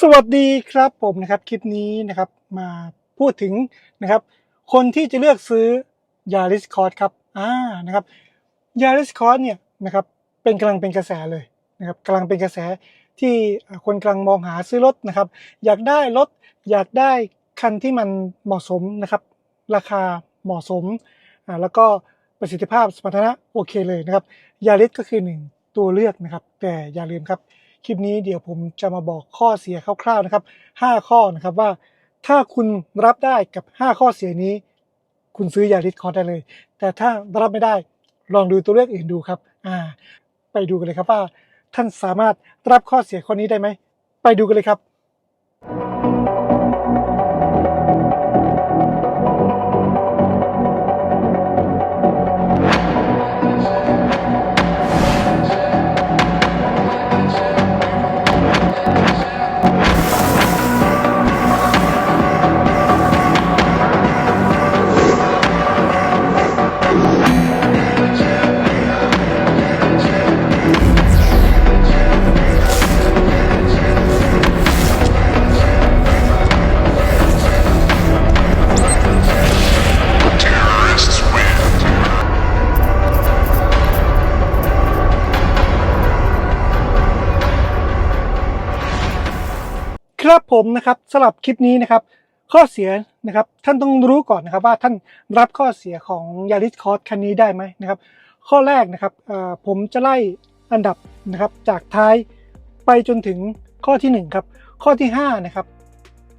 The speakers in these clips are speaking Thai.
สวัสดีครับผมนะครับคลิปนี้นะครับมาพูดถึงนะครับ คนที่จะเลือกซื้อ Yaris Cross ครับอ่านะครับ Yaris Cross เนี่ยนะครับเป็นกำลังเป็นกระแสเลยนะครับกำลังเป็นกระแสที่คนกำลังมองหาซื้อรถนะครับ อยากได้รถอยากได้คันที่มันเหมาะสมนะครับ ราคาเหมาะสมอ่าแล้วก็ประสิทธิภาพสมรรถนะโอเคเลยนะครับ Yaris ก็คือหนึ่งตัวเลือกนะครับ แต่อย่าลืมครับ คลิปนี้เดี๋ยวผมจะมาบอกข้อเสียคร่าวๆนะครับ 5 ข้อนะครับว่า ถ้าคุณรับได้กับ 5 ข้อเสียนี้ คุณซื้อยาริสคอร์ได้เลย แต่ถ้ารับไม่ได้ลองดูตัวเลือกอื่นดูครับอ่าไปดูกันเลยครับว่า ท่านสามารถรับข้อเสียข้อนี้ได้ไหม ไปดูกันเลยครับ ผมนะครับสำหรับคลิปนี้นะครับ ข้อเสียนะครับท่านต้องรู้ก่อนนะครับว่าท่านรับข้อเสียของยาริสคอร์สคันนี้ได้ไหมนะครับ ข้อแรกนะครับผมจะไล่อันดับนะครับจากท้ายไปจนถึงข้อที่หนึ่งครับข้อที่ห้านะครับ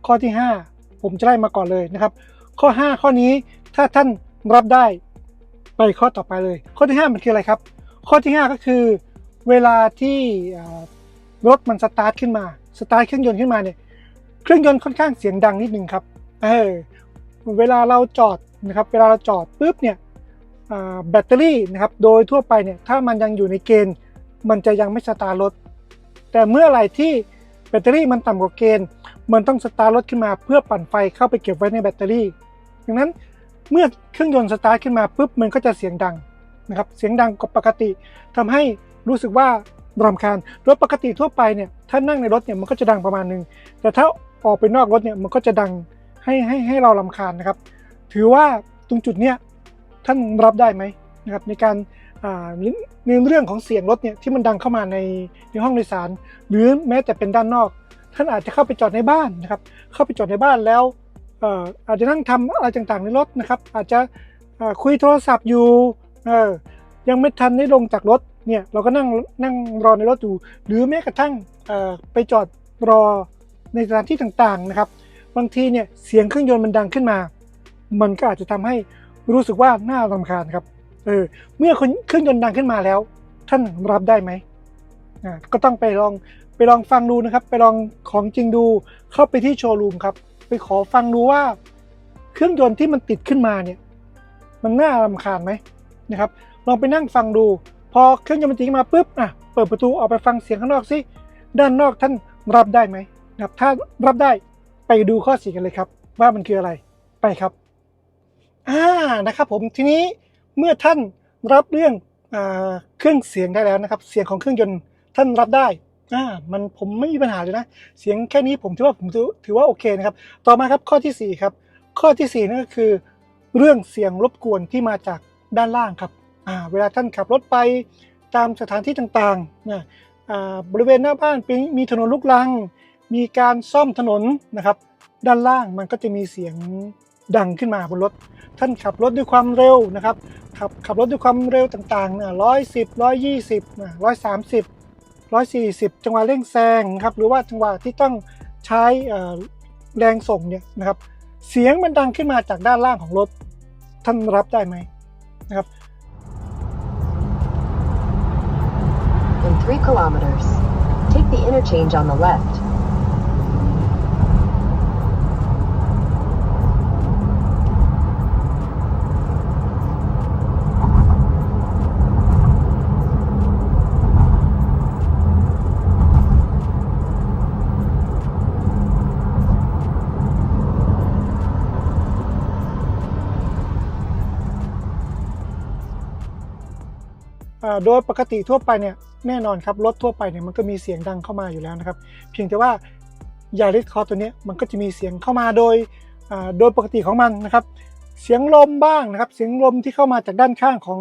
ข้อที่ห้าผมจะไล่มาก่อนเลยนะครับ ข้อห้าข้อนี้ถ้าท่านรับได้ไปข้อต่อไปเลย ข้อที่ห้ามันคืออะไรครับ ข้อที่ห้าก็คือเวลาที่รถมันสตาร์ทขึ้นมาสตาร์ทเครื่องยนต์ขึ้นมาเนี่ย เครื่องยนต์ค่อนข้างเสียงดังนิดนึงครับ เออ เวลาเราจอดนะครับ เวลาเราจอดปุ๊บเนี่ยแบตเตอรี่นะครับ โดยทั่วไปเนี่ยถ้ามันยังอยู่ในเกณฑ์ มันจะยังไม่สตาร์ทรถ แต่เมื่อไหร่ที่แบตเตอรี่มันต่ำกว่าเกณฑ์ มันต้องสตาร์ทรถขึ้นมาเพื่อปั่นไฟเข้าไปเก็บไว้ในแบตเตอรี่ ดังนั้นเมื่อเครื่องยนต์สตาร์ทขึ้นมาปุ๊บมันก็จะเสียงดังนะครับ เสียงดังกว่าปกติทำให้รู้สึกว่ารำคาญรถปกติทั่วไปเนี่ยถ้านั่งในรถเนี่ยมันก็จะดังประมาณนึง แต่ถ้า ออกไปนอกรถเนี่ยมันก็จะดังให้ให้ให้เราลำคาญนะครับ ถือว่าตรงจุดเนี้ยท่านรับได้ไหมนะครับในการอ่าในเรื่องของเสียงรถเนี่ยที่มันดังเข้ามาในในห้องโดยสาร หรือแม้แต่เป็นด้านนอก ท่านอาจจะเข้าไปจอดในบ้านนะครับ เข้าไปจอดในบ้านแล้วเอ่ออาจจะนั่งทำอะไรต่างๆในรถนะครับ อาจจะคุยโทรศัพท์อยู่ยังไม่ทันได้ลงจากรถเนี่ยเราก็นั่งนั่งรอในรถอยู่ หรือแม้กระทั่งเอ่อไปจอดรอ ในสถานที่ต่างๆนะครับ บางทีเนี่ยเสียงเครื่องยนต์มันดังขึ้นมา มันก็อาจจะทำให้รู้สึกว่าน่ารำคาญครับเออเมื่อเครื่องยนต์ดังขึ้นมาแล้ว ท่านรับได้ไหมอ่าก็ต้องไปลองไปลองฟังดูนะครับ ไปลองของจริงดูเข้าไปที่โชว์รูมครับ ไปขอฟังดูว่า เครื่องยนต์ที่มันติดขึ้นมาเนี่ย มันน่ารำคาญไหมนะครับ ลองไปนั่งฟังดู พอเครื่องยนต์มันติดมาปุ๊บอะเปิดประตูออกไปฟังเสียงข้างนอกสิด้านนอกท่านรับได้ไหม นะครับถ้ารับได้ไปดูข้อเสียกันเลยครับ ว่ามันคืออะไรไปครับอ่านะครับผมทีนี้เมื่อท่านรับเรื่องอเครื่องเสียงได้แล้วนะครับ เสียงของเครื่องยนต์ท่านรับได้อ่ามันผมไม่มีปัญหาเลยนะ เสียงแค่นี้ผมถือว่าผมถือว่าโอเคนะครับ ต่อมาครับข้อที่สี่ครับ ข้อที่สี่นั่นก็คือ เรื่องเสียงรบกวนที่มาจากด้านล่างครับอ่าเวลาท่านขับรถไปตามสถานที่ต่างๆนะอ่าบริเวณหน้าบ้านเป็นมีถนนลูกรัง มีการซ่อมถนนนะครับ ด้านล่างมันก็จะมีเสียงดังขึ้นมาบนรถ ท่านขับรถด้วยความเร็วนะครับ ขับขับรถด้วยความเร็วต่างๆนะร้อยสิบร้อยยี่สิบร้อยสามสิบร้อยสี่สิบจังหวะเร่งแซงครับ หรือว่าจังหวะที่ต้องใช้แรงส่งเนี่ยนะครับ เสียงมันดังขึ้นมาจากด้านล่างของรถ ท่านรับได้ไหมนะครับ In 3 kilometers, take the interchange on the left. โดยปกติทั่วไปเนี่ยแน่นอนครับรถทั่วไปเนี่ยมันก็มีเสียงดังเข้ามาอยู่แล้วนะครับ เพียงแต่ว่ายาริสคอตัวนี้มันก็จะมีเสียงเข้ามาโดยโดยปกติของมันนะครับ เสียงลมบ้างนะครับ เสียงลมที่เข้ามาจากด้านข้างของ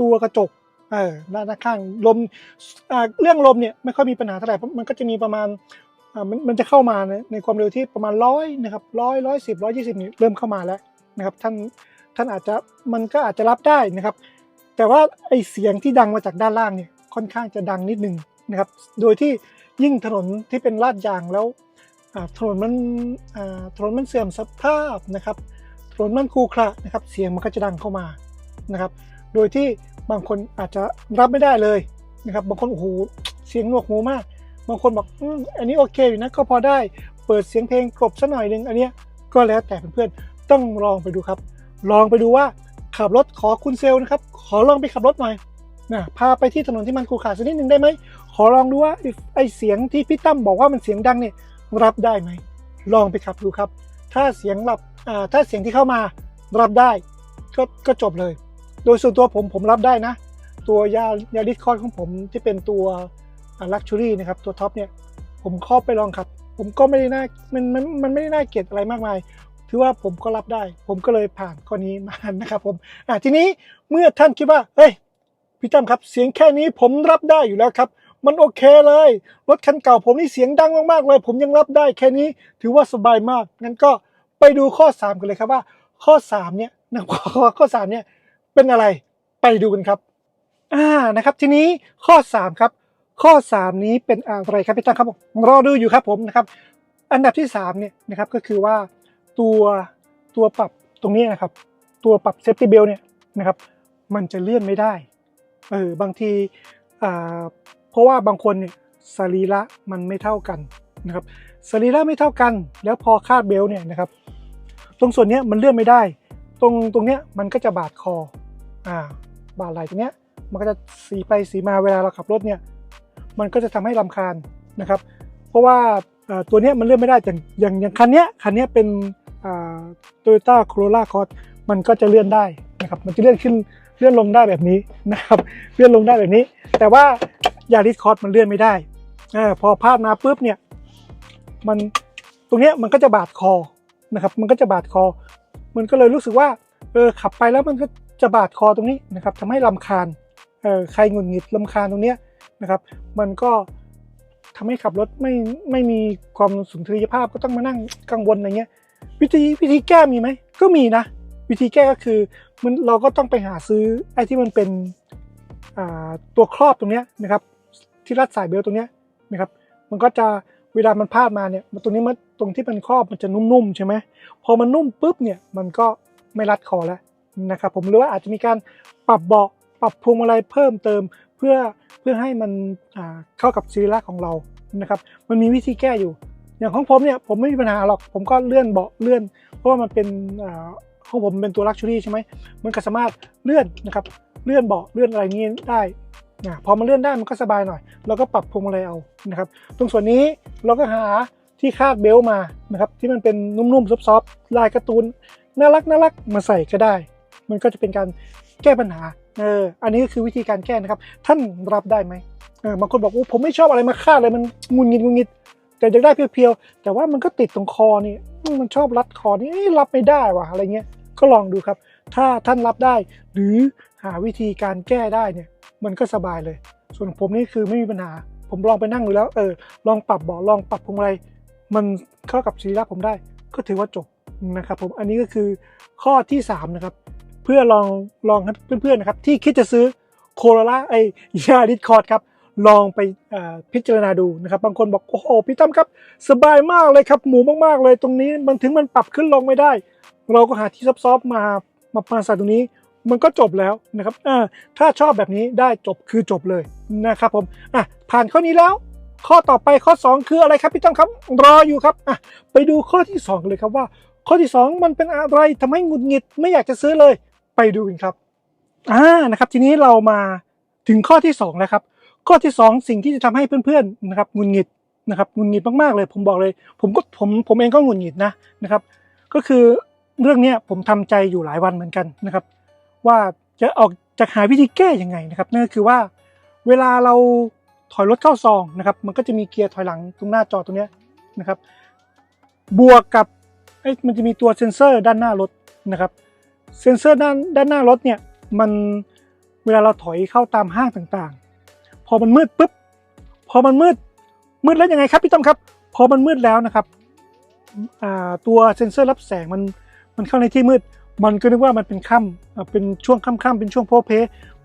ตัวกระจกเออด้านข้างลมเรื่องลมเนี่ยไม่ค่อยมีปัญหาเท่าไหร่เพราะมันก็จะมีประมาณมันมันจะเข้ามาในในความเร็วที่ประมาณร้อยนะครับร้อยร้อยสิบร้อยยี่สิบนี่เริ่มเข้ามาแล้วนะครับท่านท่านอาจจะมันก็อาจจะรับได้นะครับ แต่ว่าไอเสียงที่ดังมาจากด้านล่างเนี่ยค่อนข้างจะดังนิดนึงนะครับ โดยที่ยิ่งถนนที่เป็นลาดยางแล้วถนนมันถนนมันเสื่อมสภาพนะครับถนนมันครูขระนะครับ เสียงมันก็จะดังเข้ามานะครับ โดยที่บางคนอาจจะรับไม่ได้เลยนะครับ บางคนโอ้โหเสียงหนวกหูมาก บางคนบอกอืมอันนี้โอเคอยู่นะก็พอได้เปิดเสียงเพลงกลบสักหน่อยหนึงอันเนี้ยก็แล้วแต่เพื่อนๆต้องลองไปดูครับ ลองไปดูว่า ขับรถขอคุณเซลนะครับ ขอลองไปขับรถหน่อยนะพาไปที่ถนนที่มันขรุขระสักนิดหนึ่งได้ไหม ขอลองดูว่าไอเสียงที่พี่ตั้มบอกว่ามันเสียงดังเนี่ยรับได้ไหม ลองไปขับดูครับ ถ้าเสียงรับอ่าถ้าเสียงที่เข้ามารับได้ก็ก็จบเลย โดยส่วนตัวผมผมรับได้นะ ตัวยายาริสคอร์ของผมที่เป็นตัวลักชัวรี่นะครับ ตัวท็อปเนี่ย ผมเข้าไปลองขับ ผมก็ไม่ได้น่ามันมันมันไม่ได้น่าเกลียดอะไรมากมาย ถือว่าผมก็รับได้ ผมก็เลยผ่านข้อนี้มานะครับผมอะทีนี้เมื่อท่านคิดว่าเฮ้ยพี่ตั้มครับ เสียงแค่นี้ผมรับได้อยู่แล้วครับ มันโอเคเลยรถคันเก่าผมนี่เสียงดังมากๆเลย ผมยังรับได้แค่นี้ถือว่าสบายมากงั้นก็ไปดูข้อ 3 กันเลยครับว่า ข้อ 3 เนี่ยนะข้อข้อ3เนี่ยเป็นอะไรไปดูกันครับอ่านะครับทีนี้ข้อ 3 ครับ ข้อ 3 นี้เป็นอะไรครับพี่ตั้งครับรอดูอยู่ครับผมนะครับอันดับที่3เนี่ยนะครับก็คือว่า ตัวตัวปรับตรงนี้นะครับ ตัวปรับเซฟตี้เบลเนี่ยนะครับ มันจะเลื่อนไม่ได้เออบางทีอ่าเพราะว่าบางคนเนี่ยสรีระมันไม่เท่ากันนะครับสรีระไม่เท่ากัน แล้วพอคาดเบลต์เนี่ยนะครับ ตรงส่วนนี้มันเลื่อนไม่ได้ ตรงตรงเนี้ยมันก็จะบาดคออ่าบาดไหล่ตรงเนี้ยมันก็จะสีไปสีมาเวลาเราขับรถเนี่ยมันก็จะทำให้ลำคาญนะครับ เพราะว่าอ่อตัวเนี้ยมันเลื่อนไม่ได้อย่างอย่างอย่างคันเนี้ยคันเนี้ยเป็น โตโยต้าโคโรล่าคอร์มันก็จะเลื่อนได้นะครับ มันจะเลื่อนขึ้นเลื่อนลงได้แบบนี้นะครับ เลื่อนลงได้แบบนี้ แต่ว่ายาริสคอร์มันเลื่อนไม่ได้อพอพาดมาปุ๊บเนี่ย มันตรงเนี้ยมันก็จะบาดคอนะครับ มันก็จะบาดคอ มันก็เลยรู้สึกว่าเออขับไปแล้วมันก็จะบาดคอตรงนี้นะครับทำให้ลำคาญเออใครงุดหงิดลำคาญตรงเนี้ยนะครับ มันก็ทำให้ขับรถไม่ไม่มีความสุนทรียภาพก็ต้องมานั่งกังวลอะไรเงี้ย วิธีวิธีแก้มีไหม ก็มีนะ วิธีแก้ก็คือมันเราก็ต้องไปหาซื้อไอ้ที่มันเป็นตัวครอบตรงเนี้ยนะครับ ที่รัดสายเบลต์ตรงเนี้ยนะครับ มันก็จะเวลามันพาดมาเนี่ยมันตรงนี้มันตรงที่เป็นครอบมันจะนุ่มๆใช่ไหมพอมันนุ่มปุ๊บเนี่ยมันก็ไม่รัดคอแล้วนะครับผมหรือว่าอาจจะมีการปรับเบาะปรับพวงมาลัยเพิ่มเติมเพื่อเพื่อให้มันเข้ากับสรีระของเรานะครับ มันมีวิธีแก้อยู่ อย่างของผมเนี่ยผมไม่มีปัญหาหรอก ผมก็เลื่อนเบาะเลื่อน เพราะว่ามันเป็นของผมเป็นตัวลักชัวรี่ใช่ไหมมันก็สามารถเลื่อนนะครับเลื่อนเบาะเลื่อนอะไรนี้ได้นะพอมันเลื่อนได้มันก็สบายหน่อย เราก็ปรับพวงมาลัยเอานะครับ ตรงส่วนนี้เราก็หาที่คาดเบลมานะครับที่มันเป็นนุ่มๆซอฟๆลายการ์ตูนน่ารักน่ารักมาใส่ก็ได้ มันก็จะเป็นการแก้ปัญหาเอออันนี้ก็คือวิธีการแก้นะครับ ท่านรับได้ไหมเออบางคนบอกโอ้ผมไม่ชอบอะไรมาคาดเลยมันงุนงิดงุนงิด แต่อยากได้เพียวๆ แต่ว่ามันก็ติดตรงคอนี่ มันชอบรัดคอนี่รับไม่ได้ว่ะอะไรเงี้ย ก็ลองดูครับ ถ้าท่านรับได้ หรือหาวิธีการแก้ได้เนี่ย มันก็สบายเลย ส่วนผมนี่คือไม่มีปัญหา ผมลองไปนั่งดูแล้ว เออ ลองปรับเบาะลองปรับพวงมาลัยมันเข้ากับศีรษะผมได้ ก็ถือว่าจบนะครับผม อันนี้ก็คือข้อที่ 3 นะครับ เพื่อลองลองให้เพื่อนๆนะครับ ที่คิดจะซื้อโคโรล่าไอยาริสคอร์ดครับ ลองไปพิจารณาดูนะครับ บางคนบอกโอ้โหพี่ตั้มครับ สบายมากเลยครับ หมูมากๆเลยตรงนี้มันถึงมันปรับขึ้นลงไม่ได้ เราก็หาที่ซอฟต์ๆมามาปาใส่ตรงนี้ มันก็จบแล้วนะครับถ้าชอบแบบนี้ได้จบคือจบเลยนะครับผมอะผ่านข้อนี้แล้ว ข้อต่อไปข้อ 2 คืออะไรครับพี่ตั้มครับรออยู่ครับอะไปดูข้อที่ 2 เลยครับว่า ข้อที่ 2 มันเป็นอะไรทำให้หงุดหงิดไม่อยากจะซื้อเลย ไปดูกันครับอ่านะครับ ทีนี้เรามาถึงข้อที่ 2 แล้วครับ ข้อที่ 2 สิ่งที่จะทำให้เพื่อนๆนะครับงุดหงิดนะครับงุดหงิดมากๆเลย ผมบอกเลย ผมก็ผมผมเองก็งุดหงิดนะนะครับ ก็คือเรื่องเนี้ยผมทำใจอยู่หลายวันเหมือนกันนะครับ ว่าจะออกจะหาวิธีแก้ยังไงนะครับนั่นก็คือว่าเวลาเราถอยรถเข้าซองนะครับ มันก็จะมีเกียร์ถอยหลังตรงหน้าจอตรงเนี้ยนะครับ บวกกับมันจะมีตัวเซ็นเซอร์ด้านหน้ารถนะครับ เซ็นเซอร์ด้านด้านหน้ารถเนี่ยมันเวลาเราถอยเข้าตามห้างต่าง อมันมืดปุ๊บพอมันมืดมืดแล้วยังไงครับพี่ต้อมครับ พอมันมืดแล้วนะครับตัวเซ็นเซอร์รับแสงมันมันเข้าในที่มืด มันก็นึกว่ามันเป็นค่ำเป็นช่วงค่ำๆเป็นช่วงโพลเพ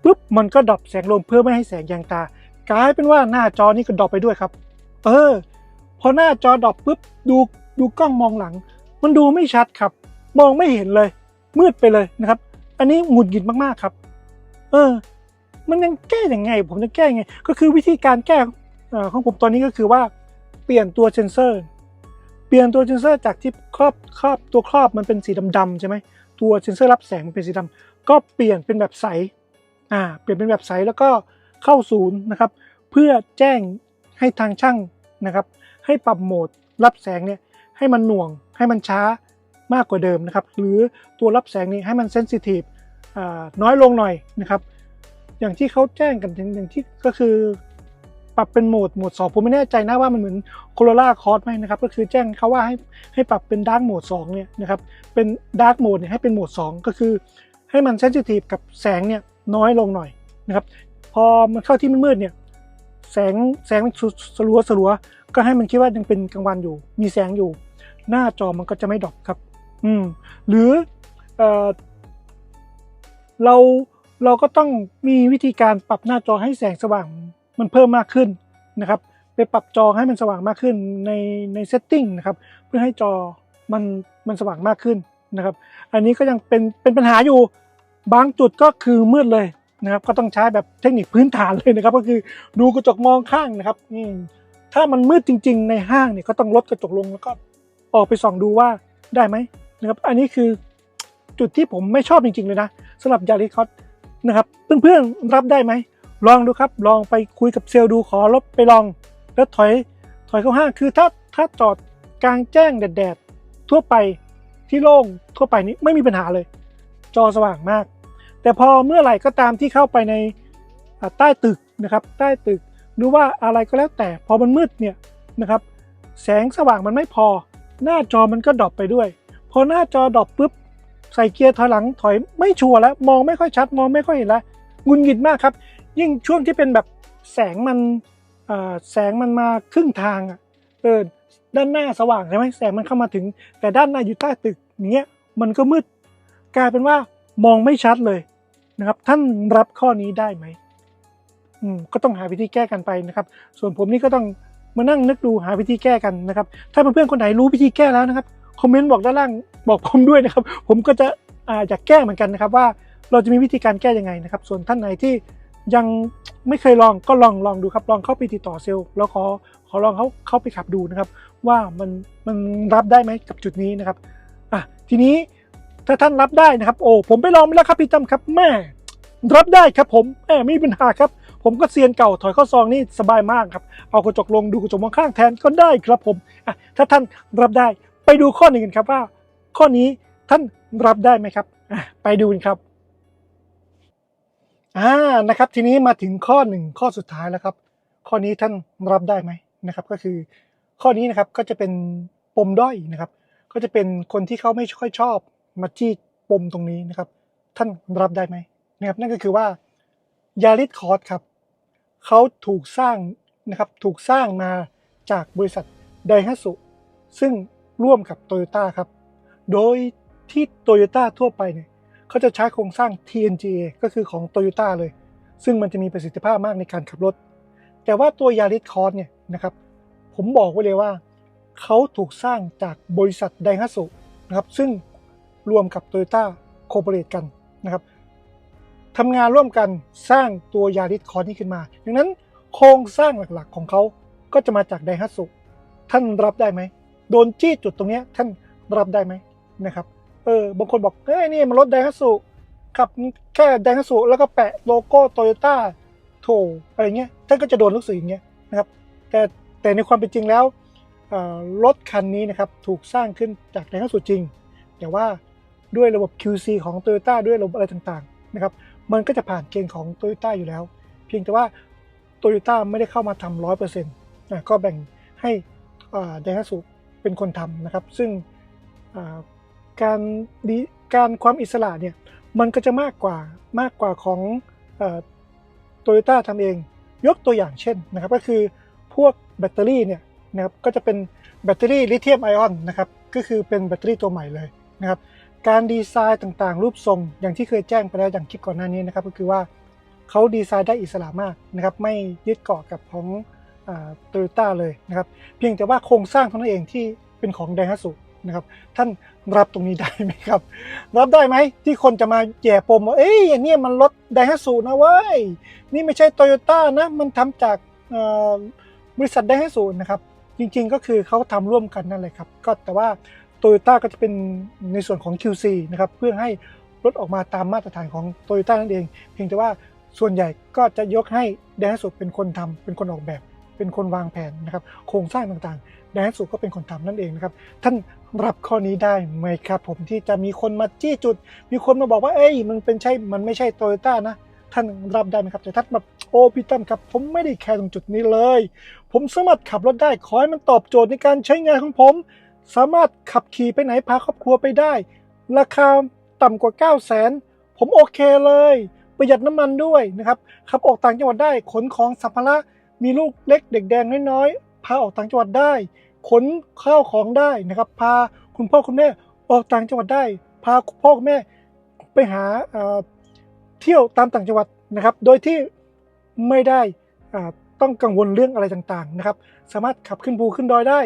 ปุ๊บมันก็ดรอปแสงลงเพื่อไม่ให้แสงแยงตากลายเป็นว่าหน้าจอนี่ก็ดรอปไปด้วยครับ เออ พอหน้าจอดรอปปุ๊บดูดูกล้องมองหลัง มันดูไม่ชัดครับ มองไม่เห็นเลย มืดไปเลยนะครับ อันนี้หงุดหงิดมากๆครับ เออ มันยังแก้ยังไง ผมจะแก้ยังไง ก็คือวิธีการแก้ของผมตอนนี้ก็คือว่าเปลี่ยนตัวเซนเซอร์ เปลี่ยนตัวเซนเซอร์จากที่ครอบครอบตัวครอบมันเป็นสีดำๆใช่ไหมตัวเซนเซอร์รับแสงมันเป็นสีดำก็เปลี่ยนเป็นแบบใสอ่าเปลี่ยนเป็นแบบใสแล้วก็เข้าศูนย์นะครับ เพื่อแจ้งให้ทางช่างนะครับ ให้ปรับโหมดรับแสงเนี่ยให้มันหน่วงให้มันช้ามากกว่าเดิมนะครับ หรือตัวรับแสงนี้ให้มันเซนซิทีฟน้อยลงหน่อยนะครับ อย่างที่เขาแจ้งกันอย่างที่ก็คือ ปรับเป็นโหมดโหมด2ผมไม่แน่ใจนะว่ามันเหมือนโคโรล่าคอร์สไหมนะครับ ก็คือแจ้งเขาว่าให้ให้ปรับเป็นดาร์กโหมด2เนี่ยนะครับเป็นดาร์กโหมดเนี่ยให้เป็นโหมด 2 ก็คือให้มันเซนซิทีฟกับแสงเนี่ยน้อยลงหน่อยนะครับ พอมันเข้าที่มืดๆเนี่ยแสงแสงมันสลัวสลัวๆก็ให้มันคิดว่ายังเป็นกลางวันอยู่ มีแสงอยู่ หน้าจอมันก็จะไม่ดรอปครับ อืม หรือเออเรา เราก็ต้องมีวิธีการปรับหน้าจอให้แสงสว่างมันเพิ่มมากขึ้นนะครับไปปรับจอให้มันสว่างมากขึ้นในในเซตติ้งนะครับเพื่อให้จอมันมันสว่างมากขึ้นนะครับ อันนี้ก็ยังเป็นเป็นปัญหาอยู่บางจุดก็คือมืดเลยนะครับก็ต้องใช้แบบเทคนิคพื้นฐานเลยนะครับ ก็คือดูกระจกมองข้างนะครับถ้ามันมืดจริง ๆ ในห้างเนี่ยก็ต้องลดกระจกลงแล้วก็ออกไปส่องดูว่าได้ไหมนะครับ อันนี้คือจุดที่ผมไม่ชอบจริง ๆ เลยนะสำหรับยาริคอส นะครับ เพื่อนๆรับได้ไหม ลองดูครับ ลองไปคุยกับเซลล์ดูขอรถไปลอง แล้วถอยถอยเข้าห้างคือถ้าถ้าจอดกลางแจ้งแดดๆทั่วไปที่โล่งทั่วไปนี้ไม่มีปัญหาเลย จอสว่างมาก แต่พอเมื่อไหร่ก็ตามที่เข้าไปในใต้ตึกนะครับ ใต้ตึกหรือว่าอะไรก็แล้วแต่พอมันมืดเนี่ยนะครับ แสงสว่างมันไม่พอ หน้าจอมันก็ดรอปไปด้วย พอหน้าจอดรอปปุ๊บ ใส่เกียร์ถอยหลังถอยไม่ชัวร์แล้ว มองไม่ค่อยชัด มองไม่ค่อยเห็นแล้วงุนหงิดมากครับ ยิ่งช่วงที่เป็นแบบแสงมันแสงมันมาครึ่งทางอะเออด้านหน้าสว่างใช่ไหมแสงมันเข้ามาถึง แต่ด้านหน้าอยู่ใต้ตึกอย่างเงี้ยมันก็มืดกลายเป็นว่ามองไม่ชัดเลยนะครับ ท่านรับข้อนี้ได้ไหมอืมก็ต้องหาวิธีแก้กันไปนะครับ ส่วนผมนี่ก็ต้องมานั่งนึกดูหาวิธีแก้กันนะครับ ถ้าเพื่อนๆคนไหนรู้วิธีแก้แล้วนะครับ คอมเมนต์บอกด้านล่างบอกผมด้วยนะครับ ผมก็จะอยากแก้เหมือนกันนะครับว่าเราจะมีวิธีการแก้ยังไงนะครับ ส่วนท่านไหนที่ยังไม่เคยลองก็ลองลองดูครับ ลองเข้าไปติดต่อเซลล์แล้วขอขอลองเขาเข้าไปขับดูนะครับ ว่ามันมันรับได้ไหมกับจุดนี้นะครับอะทีนี้ถ้าท่านรับได้นะครับ โอ้ผมไปลองมาแล้วครับพี่ตั้มครับแม่รับได้ครับผมแม่ไม่มีปัญหาครับ ผมก็เซียนเก่าถอยเข้าซองนี่สบายมากครับเอากระจกลงดูกระจกมองข้างแทนก็ได้ครับผมอะถ้าท่านรับได้ ไปดูข้อหนึ่งกันครับว่า ข้อนี้ท่านรับได้ไหมครับไปดูกันครับอ่านะครับ ทีนี้มาถึงข้อหนึ่งข้อสุดท้ายแล้วครับ ข้อนี้ท่านรับได้ไหมนะครับ ก็คือ ข้อนี้นะครับก็จะเป็นปมด้อยนะครับ ก็จะเป็นคนที่เขาไม่ค่อยชอบมาจี้ปมตรงนี้นะครับ ท่านรับได้ไหมนะครับ นั่นก็คือว่ายาริสคอร์สครับเขาถูกสร้างนะครับถูกสร้างมาจากบริษัทไดฮัตสุซึ่ง ร่วมกับโตโยต้าครับ โดยที่โตโยต้าทั่วไปเนี่ยเขาจะใช้โครงสร้าง TNGA ก็คือของโตโยต้าเลย ซึ่งมันจะมีประสิทธิภาพมากในการขับรถ แต่ว่าตัวยาริสคอร์สเนี่ยนะครับ ผมบอกไว้เลยว่า เขาถูกสร้างจากบริษัทไดฮัตสุนะครับ ซึ่งรวมกับ Toyota c o r p o r a t e กันนะครับทำงานร่วมกันสร้างตัวยาริสคอร์นี้ขึ้นมา ดังนั้นโครงสร้างหลักๆของเขาก็จะมาจากไดฮัตสุ ท่านรับได้ไหม โดนจี้จุดตรงนี้ท่านรับได้ไหมนะครับเออบางคนบอกเฮ้ยนี่มันรถไดฮัสุขับแค่ไดฮัสุแล้วก็แปะโลโก้โตโยต้าโถอะไรเงี้ยท่านก็จะโดนรู้สึกอย่างเงี้ยนะครับแต่แต่ในความเป็นจริงแล้วรถคันนี้นะครับถูกสร้างขึ้นจากแรงสูตรจริง แต่ว่าด้วยระบบ QC ของ Toyota ด้วยระบบอะไรต่างๆนะครับมันก็จะผ่านเกณฑ์ของ Toyota อยู่แล้ว เพียงแต่ว่า Toyota ไม่ได้เข้ามาทำร้อยเปอร์เซ็นต์ก็แบ่งให้ไดฮัสุ เป็นคนทำนะครับ ซึ่งการดีการความอิสระเนี่ยมันก็จะมากกว่ามากกว่าของโตโยต้าทำเอง ยกตัวอย่างเช่นนะครับก็คือพวกแบตเตอรี่เนี่ยนะครับก็จะเป็นแบตเตอรี่ลิเธียมไอออนนะครับก็คือเป็นแบตเตอรี่ตัวใหม่เลยนะครับการดีไซน์ต่างๆ รูปทรงอย่างที่เคยแจ้งไปแล้วอย่างคลิปก่อนหน้านี้นะครับก็คือว่าเขาดีไซน์ได้อิสระมากนะครับไม่ยึดเกาะกับของ โตโยต้าเลยนะครับ เพียงแต่ว่าโครงสร้างเท่านั้นเองที่เป็นของไดฮัตสุนะครับ ท่านรับตรงนี้ได้ไหมครับ รับได้ไหมที่คนจะมาแย่ปมว่าเอ้ยอันนี้มันรถไดฮัตสุนะเว้ยนี่ไม่ใช่โตโยต้านะมันทำจากบริษัทไดฮัตสุนะครับ จริงๆก็คือเขาทำร่วมกันนั่นแหละครับ ก็แต่ว่าโตโยต้าก็จะเป็นในส่วนของ QC นะครับเพื่อให้รถออกมาตามมาตรฐานของโตโยต้านั่นเอง เพียงแต่ว่าส่วนใหญ่ก็จะยกให้ไดฮัสุเป็นคนทำเป็นคนออกแบบ เป็นคนวางแผนนะครับ โครงสร้างต่างๆไดฮัตสุก็เป็นคนทำนั่นเองนะครับ ท่านรับข้อนี้ได้ไหมครับผมที่จะมีคนมาจี้จุด มีคนมาบอกว่า เอ้ย มันเป็นใช่ มันไม่ใช่โตโยต้านะ ท่านรับได้ไหมครับ แต่ท่านแบบโอ้พี่ตั้มครับ ผมไม่ได้แคร์ตรงจุดนี้เลย ผมสามารถขับรถได้ ขอให้มันตอบโจทย์ในการใช้งานของผม สามารถขับขี่ไปไหนพาครอบครัวไปได้ ราคาต่ำกว่า 9 0 0 0 0นผมโอเคเลย ประหยัดน้ำมันด้วยนะครับ ขับออกต่างจังหวัดได้ ขนของสัมภาระ มีลูกเล็กเด็กแดงน้อยๆ พาออกต่างจังหวัดได้ขนข้าวของได้นะครับ พาคุณพ่อคุณแม่ออกต่างจังหวัดได้ พาคุณพ่อคุณแม่ไปหาเที่ยวตามต่างจังหวัดนะครับ โดยที่ไม่ได้ต้องกังวลเรื่องอะไรต่างๆนะครับ สามารถขับขึ้นภูขึ้นดอยได้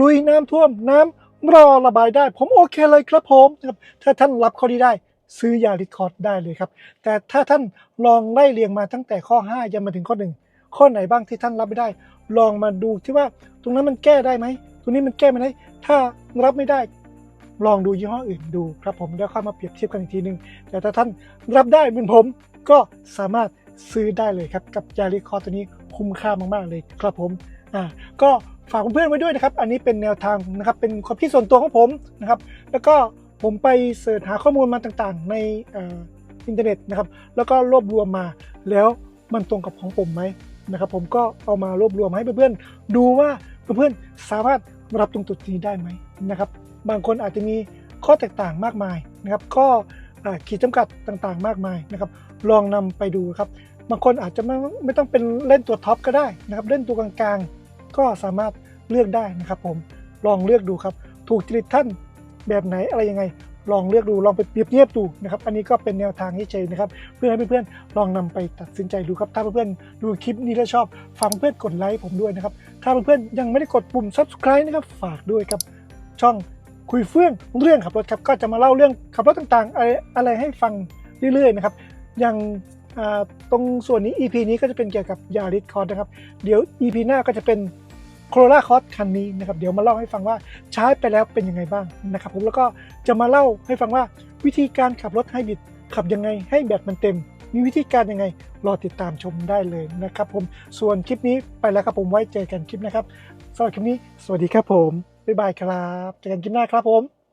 ลุยน้ำท่วมน้ำรอระบายได้ ผมโอเคเลยครับผมนะครับถ้าท่านรับข้อนี้ได้ซื้อยาริคอร์ดได้เลยครับ แต่ถ้าท่านลองไล่เรียงมาตั้งแต่ข้อ 5 ยันมาถึงข้อ 1 ข้อไหนบ้างที่ท่านรับไม่ได้ ลองมาดูที่ว่าตรงนั้นมันแก้ได้ไหมตรงนี้มันแก้ไม่ได้ ถ้ารับไม่ได้ ลองดูยี่ห้ออื่นดูครับผมแล้วค่อยมาเปรียบเทียบกันอีกทีหนึ่งแต่ถ้าท่านรับได้เหมือนผมก็สามารถซื้อได้เลยครับกับยาริคอตัวนี้คุ้มค่ามากๆเลยครับผมอ่าก็ฝากเพื่อนๆไว้ด้วยนะครับ อันนี้เป็นแนวทางนะครับ เป็นความคิดส่วนตัวของผมนะครับ แล้วก็ผมไปเสิร์ชหาข้อมูลมาต่างๆ ในอ่ออินเทอร์เน็ตนะครับ แล้วก็รวบรวมมาแล้วมันตรงกับของผมไหม นะครับผมก็เอามารวบรวมให้เพื่อนๆดูว่าเพื่อนๆสามารถรับตรงจุดนี้ได้ไหมนะครับ บางคนอาจจะมีข้อแตกต่างมากมายนะครับข้อขีดจำกัดต่างๆ มากมายนะครับ ลองนำไปดูครับ บางคนอาจจะไม่ไม่ต้องเป็นเล่นตัวท็อปก็ได้นะครับ เล่นตัวกลางๆ ก็สามารถเลือกได้นะครับ ผมลองเลือกดูครับ ถูกจริตท่านแบบไหนอะไรยังไง ลองเลือกดูลองไปเปรียบเทียบดูนะครับอันนี้ก็เป็นแนวทางเฉยๆนะครับเพื่อให้เพื่อนๆลองนำไปตัดสินใจดูครับถ้าเพื่อนๆดูคลิปนี้แล้วชอบฟังเพื่อนกดไลค์ผมด้วยนะครับถ้าเพื่อนๆยังไม่ได้กดปุ่ม subscribe นะครับฝากด้วยครับช่องคุยเฟื่องเรื่องขับรถครับก็จะมาเล่าเรื่องขับรถต่างๆ อะไรอะไรให้ฟังเรื่อยๆนะครับอย่างตรงส่วนนี้ EP นี้ก็จะเป็นเกี่ยวกับยาริสคอร์นะครับ เดี๋ยว EP หน้าก็จะเป็น โคโรล่าคอร์สคันนี้นะครับเดี๋ยวมาเล่าให้ฟังว่าใช้ไปแล้วเป็นยังไงบ้างนะครับผมแล้วก็จะมาเล่าให้ฟังว่าวิธีการขับรถไฮบริดขับยังไงให้แบตมันเต็ม มีวิธีการยังไง รอติดตามชมได้เลยนะครับผมส่วนคลิปนี้ไปแล้วครับผมไว้เจอกันคลิปนะครับสำหรับคลิปนี้ สวัสดีครับผมบ๊ายบายครับเจอกันคลิปหน้าครับผม